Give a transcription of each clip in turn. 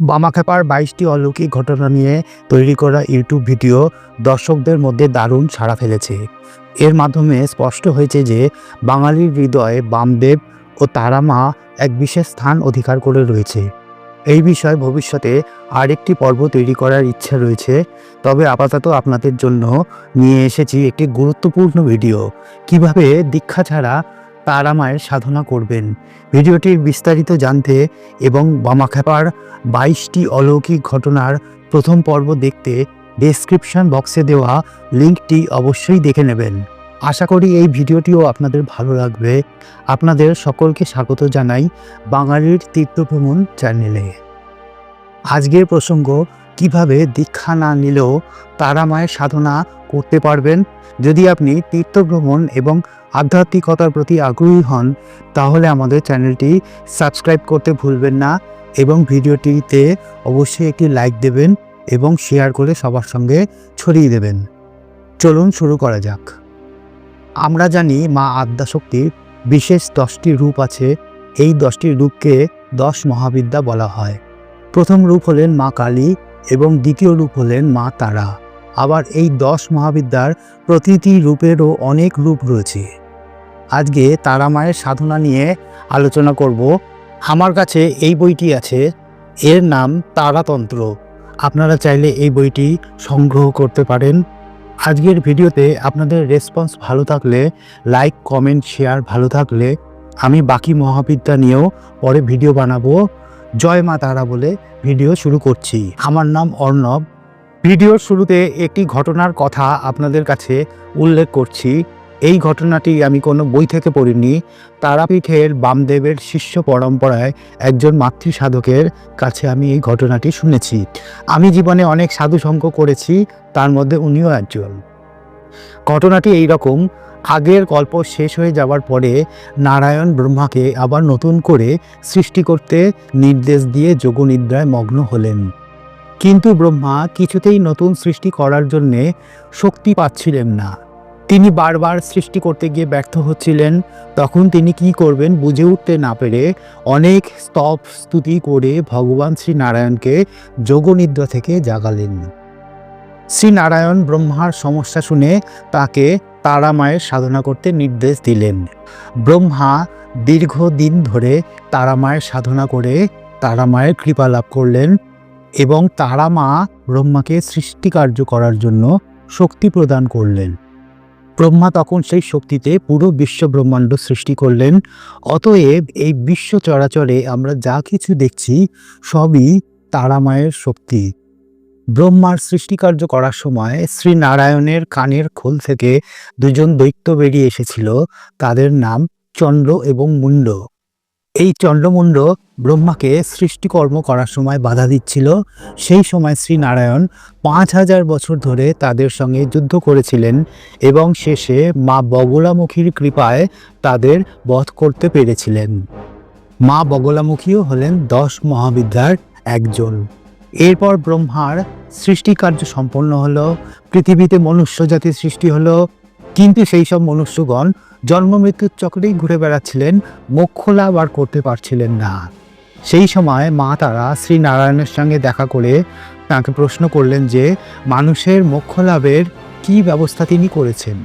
বামাখ্যাপার বাইশটি অলৌকিক ঘটনা নিয়ে তৈরি করা ইউটিউব ভিডিও দর্শকদের মধ্যে দারুণ সাড়া ফেলেছে। এর মাধ্যমে স্পষ্ট হয়েছে যে বাঙালির হৃদয়ে বামদেব ও তারামা এক বিশেষ স্থান অধিকার করে রয়েছে। এই বিষয়ে ভবিষ্যতে আরেকটি পর্ব তৈরি করার ইচ্ছা রয়েছে, তবে আপাতত আপনাদের জন্য নিয়ে এসেছি একটি গুরুত্বপূর্ণ ভিডিও। কীভাবে দীক্ষা ছাড়া তারামায়ের সাধনা করবেন। ভিডিওটির বিস্তারিত জানতে এবং বামাখ্যাপার বাইশটি অলৌকিক ঘটনার প্রথম পর্ব দেখতে ডেসক্রিপশন বক্সে দেওয়া লিঙ্কটি অবশ্যই দেখে নেবেন। আশা করি এই ভিডিওটিও আপনাদের ভালো লাগবে। আপনাদের সকলকে স্বাগত জানাই বাঙালির তীর্থভ্রমণ চ্যানেলে আজকের প্রসঙ্গ, কীভাবে দীক্ষা না নিলেও তারা মায়ের সাধনা করতে পারবেন। যদি আপনি তীর্থভ্রমণ এবং আধ্যাত্মিকতার প্রতি আগ্রহী হন, তাহলে আমাদের চ্যানেলটি সাবস্ক্রাইব করতে ভুলবেন না এবং ভিডিওটিতে অবশ্যই একটি লাইক দেবেন এবং শেয়ার করে সবার সঙ্গে ছড়িয়ে দেবেন। চলুন শুরু করা যাক। আমরা জানি মা আদ্যাশক্তির বিশেষ দশটি রূপ আছে। এই দশটি রূপকে দশ মহাবিদ্যা বলা হয়। প্রথম রূপ হলেন মা কালী এবং দ্বিতীয় রূপ হলেন মা তারা। আবার এই দশ মহাবিদ্যার প্রতিটি রূপেরও অনেক রূপ রয়েছে। আজকে তারা মায়ের সাধনা নিয়ে আলোচনা করব। আমার কাছে এই বইটি আছে। এর নাম তারাতন্ত্র। আপনারা চাইলে এই বইটি সংগ্রহ করতে পারেন। আজকের ভিডিওতে আপনাদের রেসপন্স ভালো থাকলে, লাইক, কমেন্ট, শেয়ার ভালো থাকলে আমি বাকি মহাবিদ্যা নিয়েও পরে ভিডিও বানাবো। জয় মা তারা বলে ভিডিও শুরু করছি। আমার নাম অর্ণব। ভিডিওর শুরুতে একটি ঘটনার কথা আপনাদের কাছে উল্লেখ করছি। এই ঘটনাটি আমি কোনো বই থেকে পড়িনি। তারাপীঠের বামদেবের শিষ্য পরম্পরায় একজন মাতৃ সাধকের কাছে আমি এই ঘটনাটি শুনেছি। আমি জীবনে অনেক সাধু সঙ্গ করেছি, তার মধ্যে উনিও একজন। ঘটনাটি এই রকম, আগের গল্প শেষ হয়ে যাওয়ার পরে নারায়ণ ব্রহ্মাকে আবার নতুন করে সৃষ্টি করতে নির্দেশ দিয়ে যোগনিদ্রায় মগ্ন হলেন। কিন্তু ব্রহ্মা কিছুতেই নতুন সৃষ্টি করার জন্যে শক্তি পাচ্ছিলেন না। তিনি বারবার সৃষ্টি করতে গিয়ে ব্যর্থ হচ্ছিলেন, তখন তিনি কি করবেন বুঝে উঠতে না পেরে অনেক স্তব স্তুতি করে ভগবান শ্রীনারায়ণকে যোগনিদ্রা থেকে জাগালেন। শ্রীনারায়ণ ব্রহ্মার সমস্যা শুনে তাকে তারা মায়ের সাধনা করতে নির্দেশ দিলেন। ব্রহ্মা দীর্ঘদিন ধরে তারা মায়ের সাধনা করে তারা মায়ের কৃপা লাভ করলেন। এবং তারা মা ব্রহ্মাকে সৃষ্টিকার্য করার জন্য শক্তি প্রদান করলেন। ব্রহ্মা তখন সেই শক্তিতে পুরো বিশ্ব ব্রহ্মাণ্ড সৃষ্টি করলেন। অতএব এই বিশ্ব চরাচরে আমরা যা কিছু দেখছি, সবই তারা মায়ের শক্তি। ব্রহ্মার সৃষ্টিকার্য করার সময় শ্রী নারায়ণের কানের খোল থেকে দুজন দৈত্য বেরিয়ে এসেছিল। তাদের নাম চন্দ্র এবং মুন্ড। এই চন্দ্রমুণ্ড ব্রহ্মাকে সৃষ্টিকর্ম করার সময় বাধা দিচ্ছিল। সেই সময় শ্রী নারায়ণ পাঁচ হাজার বছর ধরে তাদের সঙ্গে যুদ্ধ করেছিলেন এবং শেষে মা বগলামুখীর কৃপায় তাদের বধ করতে পেরেছিলেন। মা বগলামুখীও হলেন দশ মহাবিদ্যার একজন। এরপর ব্রহ্মার সৃষ্টিকার্য সম্পন্ন হলো, পৃথিবীতে মনুষ্য জাতির সৃষ্টি হলো কিন্তু সেই সব মনুষ্যগণ জন্ম মৃত্যুর চক্রেই ঘুরে বেড়াচ্ছিলেন মোক্ষ লাভ আর করতে পারছিলেন না। সেই সময় মা তারা শ্রী নারায়ণের সঙ্গে দেখা করে তাকে প্রশ্ন করলেন যে, মানুষের মোক্ষ লাভের কী ব্যবস্থা তিনি করেছেন?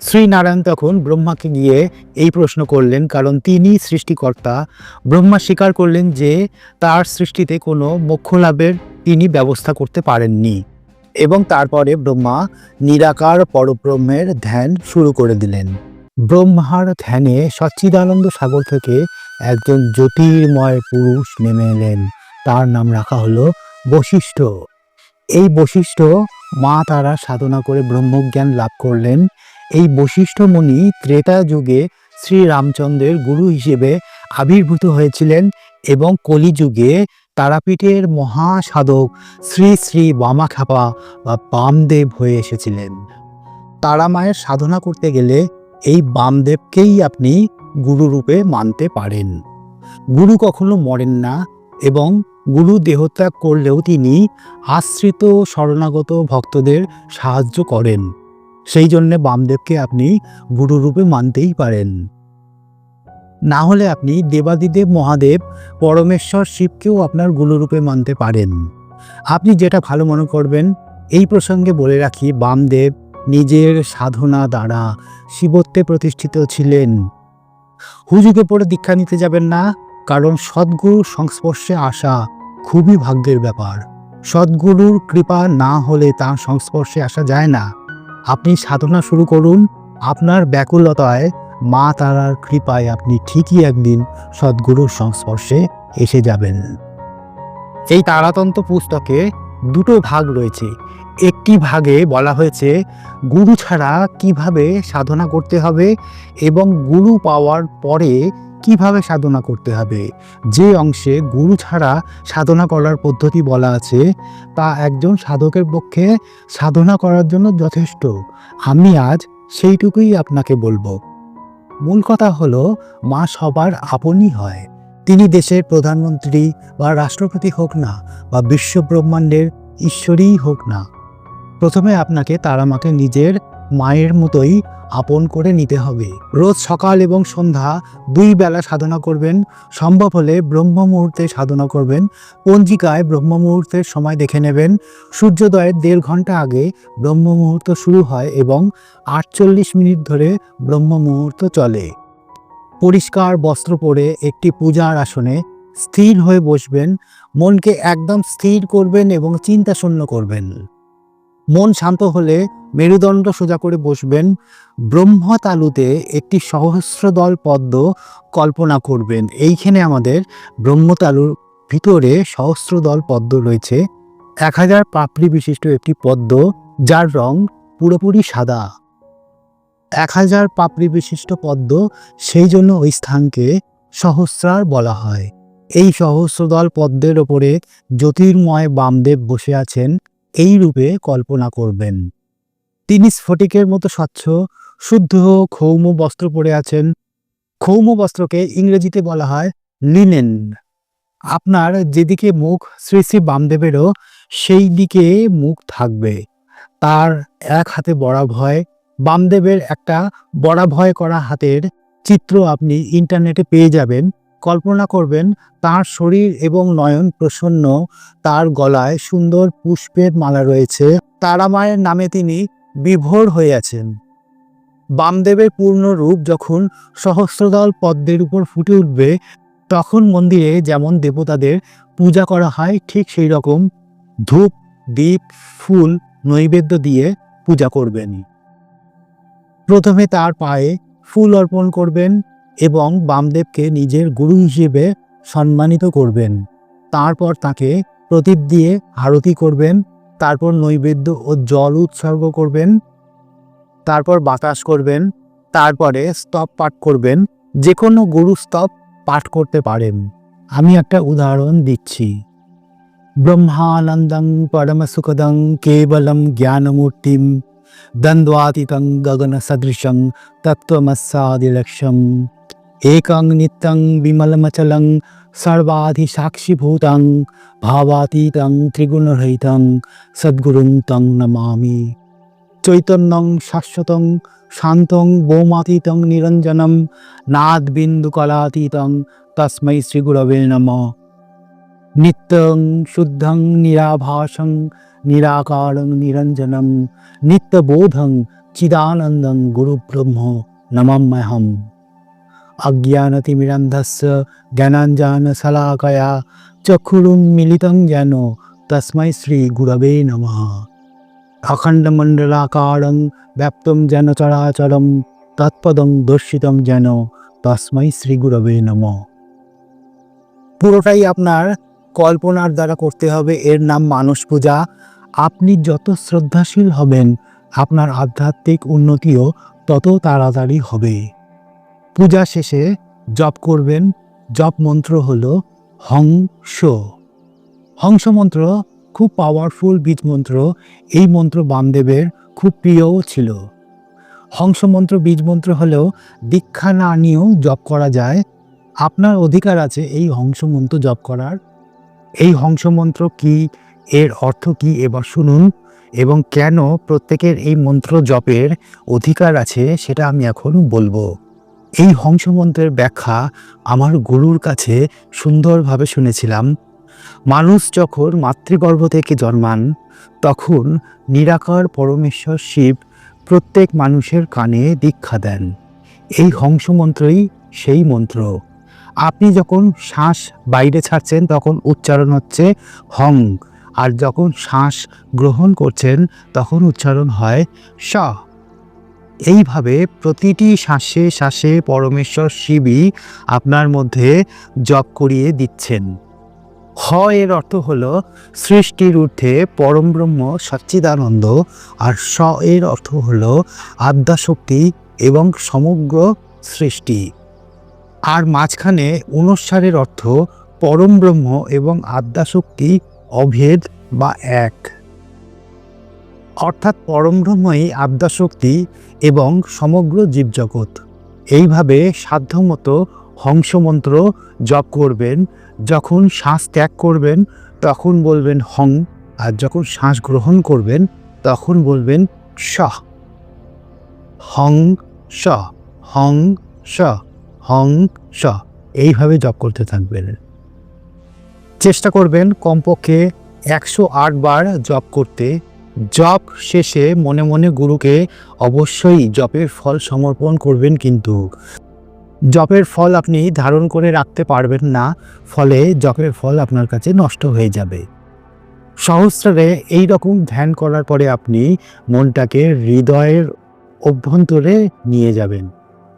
শ্রী নারায়ণ তখন ব্রহ্মাকে গিয়ে এই প্রশ্ন করলেন, কারণ তিনি সৃষ্টিকর্তা। ব্রহ্মা স্বীকার করলেন যে, তার সৃষ্টিতে কোনো মোক্ষ লাভের তিনি ব্যবস্থা করতে পারেননি। এবং তারপরে ব্রহ্মা নিরাকার পরব্রহ্মের ধ্যান শুরু করে দিলেন। ব্রহ্মার ধ্যানে সচ্চিদানন্দ সাগর থেকে একজন জ্যোতির্ময় পুরুষ নেমে এলেন। তার নাম রাখা হলো বশিষ্ঠ। এই বশিষ্ঠ মা তারা সাধনা করে ব্রহ্মজ্ঞান লাভ করলেন। এই বশিষ্ঠ মুনি ত্রেতা যুগে শ্রী রামচন্দ্রের গুরু হিসেবে আবির্ভূত হয়েছিলেন এবং কলিযুগে তারাপীঠের মহাসাধক শ্রী শ্রী বামাখ্যাপা বা বামদেব হয়ে এসেছিলেন। তারা মায়ের সাধনা করতে গেলে এই বামদেবকেই আপনি গুরু রূপে মানতে পারেন। গুরু কখনো মরেন না এবং গুরু দেহত্যাগ করলেও তিনি আশ্রিত শরণাগত ভক্তদের সাহায্য করেন। সেই জন্যে বামদেবকে আপনি গুরু রূপে মানতেই পারেন। না হলে আপনি দেবাদিদেব মহাদেব, পরমেশ্বর শিবকেও আপনার গুরুরূপে মানতে পারেন। আপনি যেটা ভালো মনে করবেন, এই প্রসঙ্গে বলে রাখি, বামদেব নিজের সাধনা দ্বারা শিবত্বে প্রতিষ্ঠিত ছিলেন। হুজুকে পড়ে দীক্ষা নিতে যাবেন না, কারণ সদ্গুরুর সংস্পর্শে আসা খুবই ভাগ্যের ব্যাপার। সদ্গুরুর কৃপা না হলে তার সংস্পর্শে আসা যায় না। আপনি সাধনা শুরু করুন, আপনার ব্যাকুলতায় মা তারার কৃপায় আপনি ঠিকই একদিন সদ্গুরুর সংস্পর্শে এসে যাবেন। এই তারাতন্ত্র পুস্তকে দুটো ভাগ রয়েছে। একটি ভাগে বলা হয়েছে, গুরু ছাড়া কীভাবে সাধনা করতে হবে এবং গুরু পাওয়ার পরে কীভাবে সাধনা করতে হবে? যে অংশে গুরু ছাড়া সাধনা করার পদ্ধতি বলা আছে, তা একজন সাধকের পক্ষে সাধনা করার জন্য যথেষ্ট। আমি আজ সেইটুকুই আপনাকে বলব। মূল কথা হলো, মা সবার আপনই হয়। তিনি দেশের প্রধানমন্ত্রী বা রাষ্ট্রপতি হোক না বা বিশ্ব ব্রহ্মাণ্ডের ঈশ্বরই হোক না। প্রথমে আপনাকে তারা মাকে নিজের মায়ের মতোই আপন করে নিতে হবে। রোজ সকাল এবং সন্ধ্যা দুই বেলা সাধনা করবেন। সম্ভব হলে ব্রহ্ম মুহূর্তে সাধনা করবেন। পঞ্জিকায় ব্রহ্ম মুহূর্তের সময় দেখে নেবেন। সূর্যোদয়ের দেড় ঘণ্টা আগে ব্রহ্ম মুহূর্ত শুরু হয় এবং আটচল্লিশ মিনিট ধরে ব্রহ্ম মুহূর্ত চলে। পরিষ্কার বস্ত্র পরে একটি পূজার আসনে স্থির হয়ে বসবেন। মনকে একদম স্থির করবেন এবং চিন্তা শূন্য করবেন। মন শান্ত হলে মেরুদণ্ড সোজা করে বসবেন। ব্রহ্মতালুতে একটি সহস্রদল পদ্ম কল্পনা করবেন। এইখানে আমাদের ব্রহ্মতালুর ভিতরে সহস্রদল পদ্ম রয়েছে। এক হাজার পাপড়ি বিশিষ্ট একটি পদ্ম, যার রং পুরোপুরি সাদা। এক হাজার পাপড়ি বিশিষ্ট পদ্ম, সেই জন্য ওই স্থানকে সহস্রার বলা হয়। এই সহস্রদল পদ্মের ওপরে জ্যোতির্ময় বামদেব বসে আছেন। এই রূপে কল্পনা করবেন। তিনি স্ফটিকের মতো স্বচ্ছ, শুদ্ধ, ক্ষৌম বস্ত্র পরে আছেন। ক্ষৌম বস্ত্রকে ইংরেজিতে বলা হয় লিনেন আপনার যেদিকে মুখ শ্রী শ্রী বামদেবেরও, সেই দিকে মুখ থাকবে। তার এক হাতে বড়া ভয়, বামদেবের একটা বড়া ভয় করা হাতের চিত্র আপনি ইন্টারনেটে পেয়ে যাবেন। কল্পনা করবেন, তার শরীর এবং নয়ন প্রসন্ন, তার গলায় সুন্দর পুষ্পের মালা রয়েছে। তারা মায়ের নামে তিনি বিভোর হয়ে আছেন। বামদেবের পূর্ণ রূপ যখন সহস্রদল পদ্মের উপর ফুটে উঠবে, তখন মন্দিরে যেমন দেবতাদের পূজা করা হয়, ঠিক সেই রকম ধূপ দ্বীপ ফুল, নৈবেদ্য দিয়ে পূজা করবেন। প্রথমে তার পায়ে ফুল অর্পণ করবেন এবং বামদেবকে নিজের গুরু হিসেবে সম্মানিত করবেন। তারপর তাকে প্রদীপ দিয়ে আরতি করবেন, তারপর নৈবেদ্য ও জল উৎসর্গ করবেন, তারপর বাতাস করবেন, তারপরে স্তব পাঠ করবেন, যে কোনো গুরু স্তব পাঠ করতে পারেন। আমি একটা উদাহরণ দিচ্ছি। ব্রহ্মানন্দং পরমসুখদং কেবলম জ্ঞানমূর্তিম দ্বন্দ্বাতীতং গগন সদৃশং তত্ত্বমস্যাদিলক্ষ্যম। একং নিত্যং বিমলমচলং সর্বাধিসাক্ষিভূতং ভাবাতীতং ত্রিগুণরহিতং সদ্গুরুং তং নমামি চৈতন্যং শাশ্বতং শান্তং বোমাতীতং নিরঞ্জনম নাদবিন্দুকলাতীতং তস্मै শ্রীগুরবে নম নিত্যং শুদ্ধং নিরাভাসং নিরাকারং নিরঞ্জনম নিত্যবোধং চিদানন্দং গুরুব্রহ্ম নমাম্যহম অজ্ঞানতিমিরন্ধস্য জ্ঞানাঞ্জান শলাকয়া চক্ষুরুন্মিলিতং যেন তসমাই শ্রী গুরবে নম অখণ্ডমণ্ডলাকারং ব্যাপ্তম যেন চরাচরম তৎপদং দর্শিতম যেন তস্মাই শ্রী গুরবে নম পুরোটাই আপনার কল্পনার দ্বারা করতে হবে। এর নাম মানুষ পূজা। আপনি যত শ্রদ্ধাশীল হবেন, আপনার আধ্যাত্মিক উন্নতিও তত তাড়াতাড়ি হবে। পূজা শেষে জপ করবেন। জপ মন্ত্র হল হংস হংস মন্ত্র খুব পাওয়ারফুল বীজ মন্ত্র। এই মন্ত্র বামদেবের খুব প্রিয়ও ছিল। হংস মন্ত্র বীজ মন্ত্র হলেও দীক্ষা না নিয়েও জপ করা যায়। আপনার অধিকার আছে এই হংস মন্ত্র জপ করার। এই হংস মন্ত্র কি? এর অর্থ কি? এবার শুনুন। এবং কেন প্রত্যেকের এই মন্ত্র জপের অধিকার আছে সেটা আমি এখন বলব। এই হংসমন্ত্রের ব্যাখ্যা আমার গুরুর কাছে সুন্দরভাবে শুনেছিলাম। মানুষ যখন মাতৃগর্ভ থেকে জন্মান, তখন নিরাকার পরমেশ্বর শিব প্রত্যেক মানুষের কানে দীক্ষা দেন। এই হংসমন্ত্রই সেই মন্ত্র। আপনি যখন শ্বাস বাইরে ছাড়ছেন, তখন উচ্চারণ হচ্ছে হং। আর যখন শ্বাস গ্রহণ করছেন, তখন উচ্চারণ হয় স এইভাবে প্রতিটি শ্বাসে শ্বাসে পরমেশ্বর শিবই আপনার মধ্যে জপ করিয়ে দিচ্ছেন। হ এর অর্থ হল সৃষ্টির ঊর্ধ্বে পরম ব্রহ্ম সচ্চিদানন্দ আর স এর অর্থ হল আদ্যাশক্তি এবং সমগ্র সৃষ্টি। আর মাঝখানে অনুসারের অর্থ পরম ব্রহ্ম এবং আদ্যাশক্তি অভেদ বা এক। অর্থাৎ পরম ব্রহ্মই আদ্যাশক্তি এবং সমগ্র জীবজগৎ। এইভাবে সাধ্যমতো হংসমন্ত্র জপ করবেন, যখন শ্বাস ত্যাগ করবেন, তখন বলবেন হং, আর যখন শ্বাস গ্রহণ করবেন, তখন বলবেন স হং স হং স হং স এইভাবে জপ করতে থাকবেন। চেষ্টা করবেন কমপক্ষে একশো আট বার জপ করতে। জপ শেষে মনে মনে গুরুকে অবশ্যই জপের ফল সমর্পণ করবেন কিন্তু। জপের ফল আপনি ধারণ করে রাখতে পারবেন না, ফলে জপের ফল আপনার কাছে নষ্ট হয়ে যাবে। সহস্রারে এই রকম ধ্যান করার পরে আপনি মনটাকে হৃদয়ের অভ্যন্তরে নিয়ে যাবেন।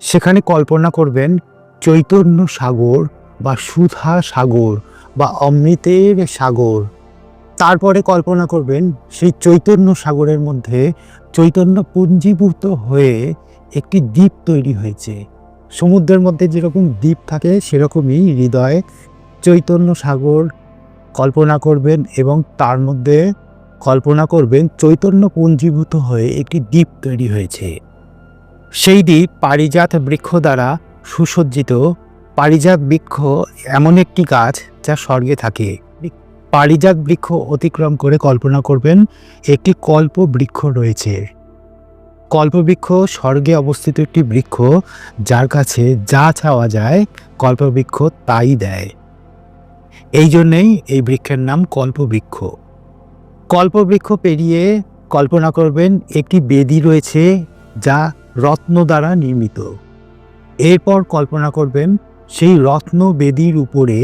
সেখানে কল্পনা করবেন, চৈতন্য সাগর বা সুধা সাগর বা অমৃতের সাগর তারপরে কল্পনা করবেন, সেই চৈতন্য সাগরের মধ্যে চৈতন্য পুঞ্জীভূত হয়ে একটি দ্বীপ তৈরি হয়েছে। সমুদ্রের মধ্যে যেরকম দ্বীপ থাকে, সেরকমই হৃদয়ে চৈতন্য সাগর কল্পনা করবেন এবং তার মধ্যে কল্পনা করবেন চৈতন্য পুঞ্জীভূত হয়ে একটি দ্বীপ তৈরি হয়েছে। সেই দ্বীপ পারিজাত বৃক্ষ দ্বারা সুসজ্জিত। পারিজাত বৃক্ষ এমন একটি গাছ যা স্বর্গে থাকে। পারিজাত বৃক্ষ অতিক্রম করে কল্পনা করবেন, একটি কল্প বৃক্ষ রয়েছে। কল্পবৃক্ষ স্বর্গে অবস্থিত একটি বৃক্ষ, যার কাছে যা চাওয়া যায় কল্পবৃক্ষ তাই দেয়। এই জন্যেই এই বৃক্ষের নাম কল্পবৃক্ষ কল্পবৃক্ষ পেরিয়ে কল্পনা করবেন, একটি বেদি রয়েছে, যা রত্ন দ্বারা নির্মিত। এরপর কল্পনা করবেন, সেই রত্ন বেদির উপরে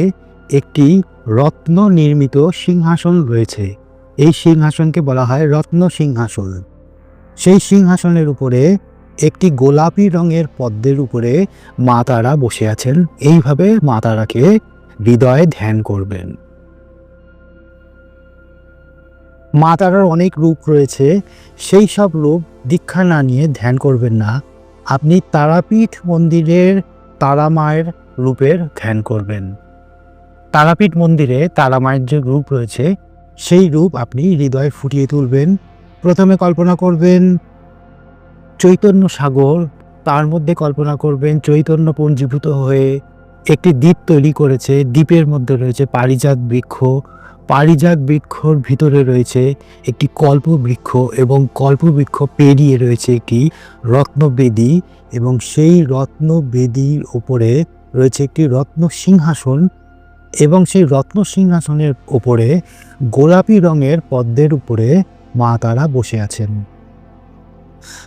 একটি রত্ন নির্মিত সিংহাসন রয়েছে। এই সিংহাসনকে বলা হয় রত্ন সিংহাসন। সেই সিংহাসনের উপরে একটি গোলাপি রঙের পদ্মের উপরে মা তারা বসে আছেন। এইভাবে মা তারাকে হৃদয়ে ধ্যান করবেন। মা তারার অনেক রূপ রয়েছে। সেই সব রূপ দীক্ষা না নিয়ে ধ্যান করবেন না। আপনি তারাপীঠ মন্দিরের তারা মায়ের রূপের ধ্যান করবেন। তারাপীঠ মন্দিরে তারা মায়ের যে রূপ রয়েছে, সেই রূপ আপনি হৃদয়ে ফুটিয়ে তুলবেন। প্রথমে কল্পনা করবেন চৈতন্য সাগর, তার মধ্যে কল্পনা করবেন চৈতন্য পঞ্জীভূত হয়ে একটি দ্বীপ তৈরি করেছে। দ্বীপের মধ্যে রয়েছে পারিজাত বৃক্ষ। পারিজাত বৃক্ষর ভিতরে রয়েছে একটি কল্প বৃক্ষ এবং কল্প বৃক্ষ পেরিয়ে রয়েছে একটি রত্নবেদী এবং সেই রত্নবেদীর ওপরে রয়েছে একটি রত্ন সিংহাসন এবং সেই রত্ন সিংহাসনের ওপরে গোলাপি রঙের পদ্মের উপরে মা তারা বসে আছেন।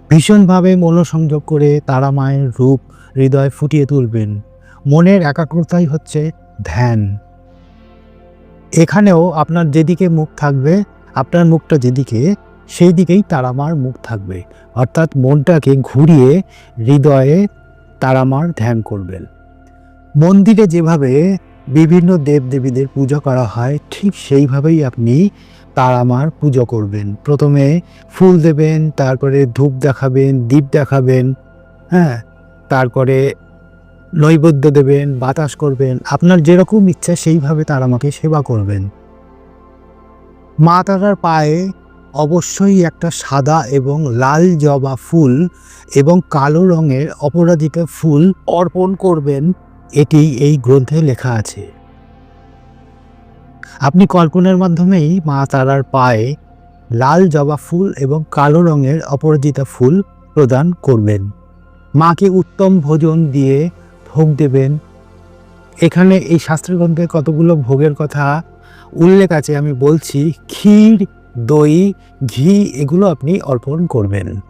ভীষণভাবে মনোসংযোগ করে তারা মায়ের রূপ হৃদয় ফুটিয়ে তুলবেন। মনের একাগ্রতাই হচ্ছে ধ্যান। এখানেও আপনার যেদিকে মুখ থাকবে, আপনার মুখটা যেদিকে, সেই দিকেই তারামার মুখ থাকবে। অর্থাৎ মনটাকে ঘুরিয়ে হৃদয়ে তারামার ধ্যান করবেন। মন্দিরে যেভাবে বিভিন্ন দেবদেবীদের পূজা করা হয়, ঠিক সেইভাবেই আপনি তারামার পুজো করবেন। প্রথমে ফুল দেবেন, তারপরে ধূপ দেখাবেন দীপ দেখাবেন হ্যাঁ? তারপরে নৈবেদ্য দেবেন, বাতাস করবেন, আপনার যেরকম ইচ্ছা সেইভাবে তারামাকে সেবা করবেন। মা তারার পায়ে অবশ্যই একটা সাদা এবং লাল জবা ফুল এবং কালো রঙের অপরাজিতা ফুল অর্পণ করবেন। এটি এই গ্রন্থে লেখা আছে। আপনি কল্পনার মাধ্যমেই মা তারার পায়ে লাল জবা ফুল এবং কালো রঙের অপরাজিতা ফুল প্রদান করবেন। মাকে উত্তম ভোজন দিয়ে ভোগ দেবেন। এখানে এই শাস্ত্রগ্রন্থে কতগুলো ভোগের কথা উল্লেখ আছে আমি বলছি, ক্ষীর, দই, ঘি, এগুলো আপনি অর্পণ করবেন।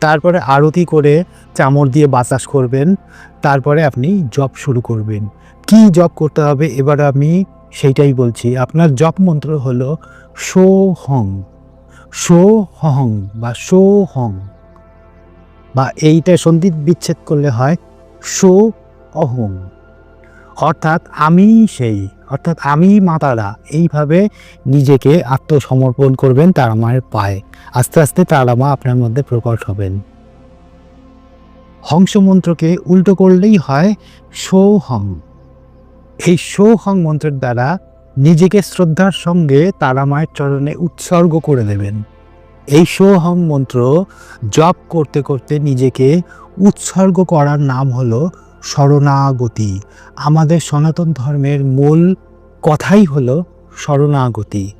তারপরে আরতি করে চামর দিয়ে বাতাস করবেন, তারপরে আপনি জব শুরু করবেন। কি জব করতে হবে? এবার আমি সেইটাই বলছি। আপনার জপ মন্ত্র হলো শো হং। শো হং বা সো হং। বা এইটা সন্ধিত বিচ্ছেদ করলে হয় সো অহং। অর্থাৎ আমি সেই। অর্থাৎ আমি মাতারা, এইভাবে নিজেকে আত্মসমর্পণ করবেন তারা মায়ের পায়ে। আস্তে আস্তে তারা মা আপনার মধ্যে প্রকট হবেন। হংস মন্ত্রকে উল্টো করলেই হয় সৌহং। এই সৌহং মন্ত্রের দ্বারা নিজেকে শ্রদ্ধার সঙ্গে তারা মায়ের চরণে উৎসর্গ করে দেবেন। এই সৌহং মন্ত্র জপ করতে করতে নিজেকে উৎসর্গ করার নাম হলো শরণাগতি। আমাদের সনাতন ধর্মের মূল কথাই হলো শরণাগতি।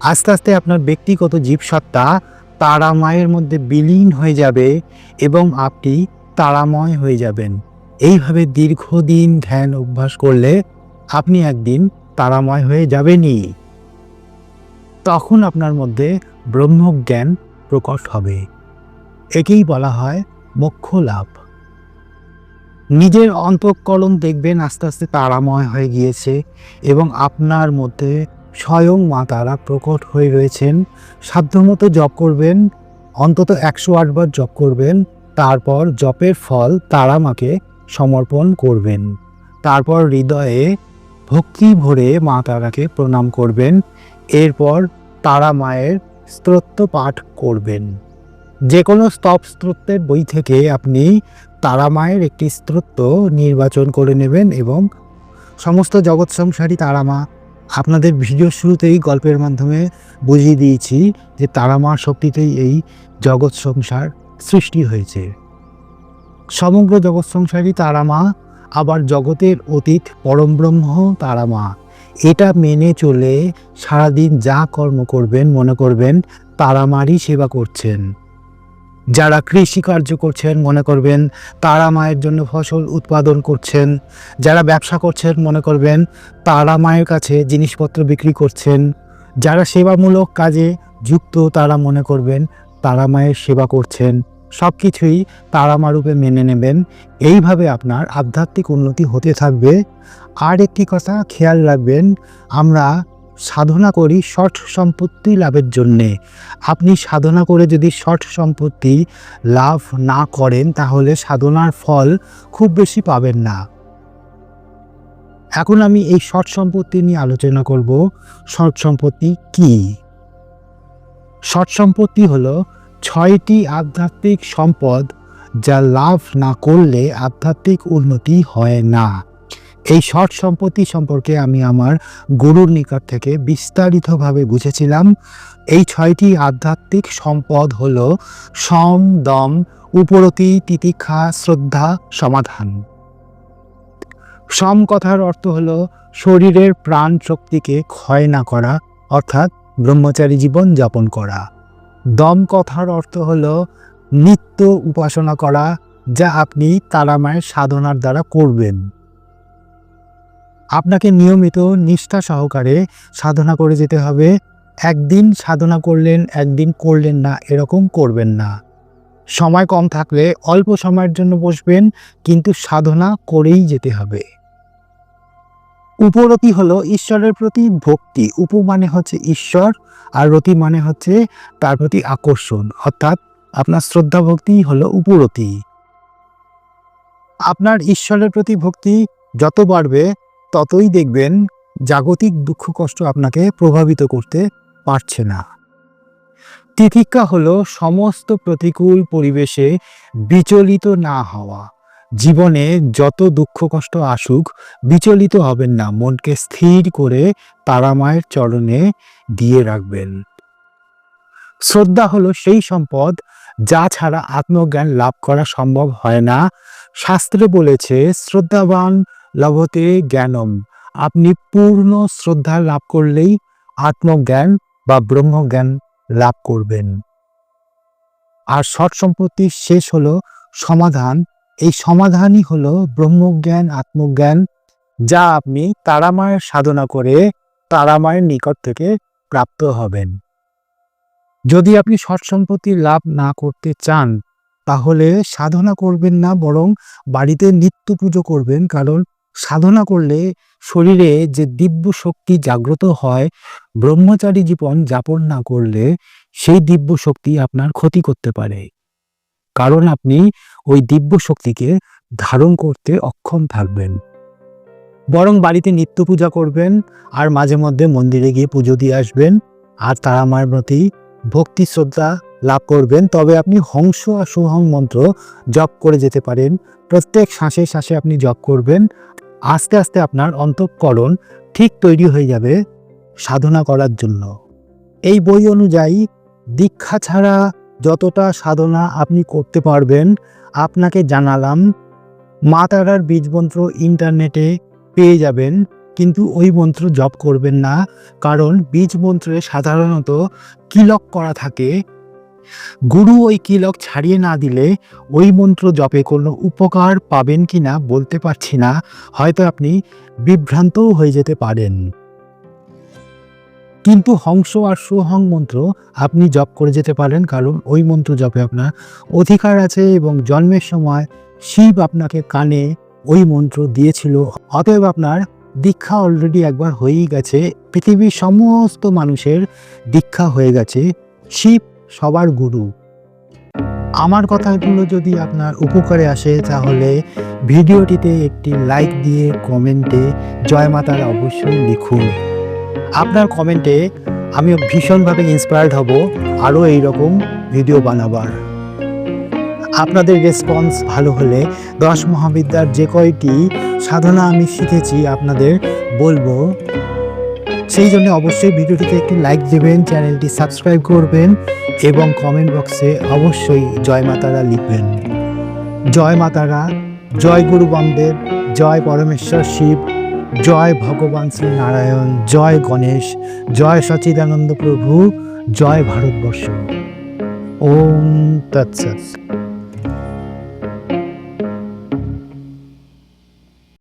আস্তে আস্তে আপনার ব্যক্তিগত জীবসত্তা তারা মায়ের মধ্যে বিলীন হয়ে যাবে এবং আপনি তারাময় হয়ে যাবেন। এইভাবে দীর্ঘদিন ধ্যান অভ্যাস করলে আপনি একদিন তারাময় হয়ে যাবেনই। তখন আপনার মধ্যে ব্রহ্মজ্ঞান প্রকট হবে। একেই বলা হয় মোক্ষ লাভ নিজের অন্তঃকরণ দেখবেন, আস্তে আস্তে তারাময় হয়ে গিয়েছে এবং আপনার মধ্যে স্বয়ং মা তারা প্রকট হয়ে রয়েছেন। সাধ্যমতো জপ করবেন, অন্তত একশো আটবার জপ করবেন, তারপর জপের ফল তারা মাকে সমর্পণ করবেন। তারপর হৃদয়ে ভক্তি ভরে মা তারাকে প্রণাম করবেন, এরপর তারা মায়ের স্তোত্র পাঠ করবেন। যে কোনো স্তব স্তোত্রের বই থেকে আপনি তারা মায়ের একটি স্তোত্র নির্বাচন করে নেবেন এবং সমস্ত জগৎ সংসারী তারা মা আপনাদের ভিডিও শুরুতেই গল্পের মাধ্যমে বুঝিয়ে দিয়েছি যে তারা মার শক্তিতেই এই জগৎ সংসার সৃষ্টি হয়েছে। সমগ্র জগৎ সংসারী তারা মা আবার জগতের অতীত পরমব্রহ্ম তারা মা এটা মেনে চলে সারাদিন যা কর্ম করবেন, মনে করবেন তারা মারই সেবা করছেন। যারা কৃষি কার্য করছেন, মনে করবেন তারা মায়ের জন্য ফসল উৎপাদন করছেন। যারা ব্যবসা করছেন, মনে করবেন তারা মায়ের কাছে জিনিসপত্র বিক্রি করছেন। যারা সেবামূলক কাজে যুক্ত, তারা মনে করবেন তারা মায়ের সেবা করছেন। সব কিছুই তারা মা রূপে মেনে নেবেন। এইভাবে আপনার আধ্যাত্মিক উন্নতি হতে থাকবে। আর একটি কথা খেয়াল রাখবেন, আমরা সাধনা করি শর্ট সম্পত্তি লাভের জন্যে। আপনি সাধনা করে যদি শর্ট সম্পত্তি লাভ না করেন, তাহলে সাধনার ফল খুব বেশি পাবেন না। এখন আমি এই শর্ট সম্পত্তি নিয়ে আলোচনা করব। শর্ট সম্পত্তি কি? শর্ট সম্পত্তি হলো ছয়টি আধ্যাত্মিক সম্পদ যা লাভ না করলে আধ্যাত্মিক উন্নতি হয় না। এই শর্ট সম্পত্তি সম্পর্কে আমি আমার গুরুর নিকট থেকে বিস্তারিতভাবে বুঝেছিলাম। এই ছয়টি আধ্যাত্মিক সম্পদ হল সম, দম, উপরতি, তিতিক্ষা, শ্রদ্ধা, সমাধান। সম কথার অর্থ হল শরীরের প্রাণ শক্তিকে ক্ষয় না করা, অর্থাৎ ব্রহ্মচারী জীবন যাপন করা। দম কথার অর্থ হল নিত্য উপাসনা করা, যা আপনি তারামায়ের সাধনার দ্বারা করবেন। আপনাকে নিয়মিত নিষ্ঠা সহকারে সাধনা করে যেতে হবে। একদিন সাধনা করলেন, একদিন করলেন না, এরকম করবেন না। সময় কম থাকলে অল্প সময়ের জন্য বসবেন, কিন্তু সাধনা করেই যেতে হবে। উপরতি হলো ঈশ্বরের প্রতি ভক্তি। উপ মানে হচ্ছে ঈশ্বর, আর রতি মানে হচ্ছে তার প্রতি আকর্ষণ, অর্থাৎ আপনার শ্রদ্ধা ভক্তি হলো উপরতি। আপনার ঈশ্বরের প্রতি ভক্তি যত বাড়বে ততই দেখবেন জাগতিক দুঃখ কষ্ট আপনাকে প্রভাবিত করতে পারছে না। তিতিক্ষা হলো সমস্ত প্রতিকূল পরিবেশে বিচলিত না হওয়া। জীবনে যত দুঃখ কষ্ট আসুক, বিচলিত হবেন না, মনকে স্থির করে তারামায়ের চরণে দিয়ে রাখবেন। শ্রদ্ধা হলো সেই সম্পদ যা ছাড়া আত্মজ্ঞান লাভ করা সম্ভব হয় না। শাস্ত্রে বলেছে, শ্রদ্ধাবান লভতে জ্ঞানম। আপনি পূর্ণ শ্রদ্ধা লাভ করলেই আত্মজ্ঞান বা ব্রহ্মজ্ঞান লাভ করবেন। আর সৎ সম্পত্তির শেষ হলো সমাধান। এই সমাধানই হলো ব্রহ্মজ্ঞান, আত্মজ্ঞান, যা আপনি তারামায়ের সাধনা করে তারামায়ের নিকট থেকে প্রাপ্ত হবেন। যদি আপনি সৎ সম্পত্তি লাভ না করতে চান, তাহলে সাধনা করবেন না, বরং বাড়িতে নিত্য পুজো করবেন। কারণ সাধনা করলে শরীরে যে দিব্য শক্তি জাগ্রত হয়, ব্রহ্মচারী জীবন যাপন না করলে সেই দিব্য শক্তি আপনার ক্ষতি করতে পারে। কারণ আপনি ওই দিব্য শক্তিকে ধারণ করতে অক্ষম থাকবেন। বরং বাড়িতে নিত্য পূজা করবেন, আর মাঝে মধ্যে মন্দিরে গিয়ে পুজো দিয়ে আসবেন, আর তারা আমার প্রতি ভক্তি শ্রদ্ধা লাভ করবেন। তবে আপনি হংস আর সুহং মন্ত্র জপ করে যেতে পারেন। প্রত্যেক শ্বাসে শ্বাসে আপনি জপ করবেন। আস্তে আস্তে আপনার অন্তঃকরণ ঠিক তৈরি হয়ে যাবে সাধনা করার জন্য। এই বই অনুযায়ী দীক্ষা ছাড়া যতটা সাধনা আপনি করতে পারবেন, আপনাকে জানালাম মা তারার বীজ মন্ত্র ইন্টারনেটে পেয়ে যাবেন, কিন্তু ওই মন্ত্র জপ করবেন না, কারণ বীজ মন্ত্রে সাধারণত কিলক করা থাকে। গুরু ওই কিলক ছাড়িয়ে না দিলে ওই মন্ত্র জপে কোনো উপকার পাবেন কি না বলতে পারছি না, হয়তো আপনি বিভ্রান্তও হয়ে যেতে পারেন। কিন্তু হংস আর সুহং মন্ত্র আপনি জপ করে যেতে পারেন, কারণ ওই মন্ত্র জপে আপনার অধিকার আছে এবং জন্মের সময় শিব আপনাকে কানে ওই মন্ত্র দিয়েছিল, অতএব আপনার দীক্ষা অলরেডি একবার হয়েই গেছে, পৃথিবীর সমস্ত মানুষের দীক্ষা হয়ে গেছে, শিব সবার গুরু। আমার কথাগুলো যদি আপনার উপকারে আসে, তাহলে ভিডিওটিতে একটি লাইক দিয়ে কমেন্টে জয় মাতার অবশ্যই লিখুন। আপনার কমেন্টে আমি ভীষণভাবে ইন্সপায়ার্ড হব আরও এইরকম ভিডিও বানাবার। আপনাদের রেসপন্স ভালো হলে দশ মহাবিদ্যার যে কয়টি সাধনা আমি শিখেছি আপনাদের বলব। সেই জন্য অবশ্যই ভিডিওটিতে একটি লাইক দেবেন চ্যানেলটি সাবস্ক্রাইব করবেন। এবং কমেন্ট বক্সে অবশ্যই জয় মাতারা লিখবেন। জয় মাতারা, জয় গুরু বন্দেব, জয় পরমেশ্বর শিব, জয় ভগবান শ্রী নারায়ণ, জয় গণেশ, জয় সচিদানন্দ প্রভু, জয় ভারতবর্ষ। ওম তৎসৎ।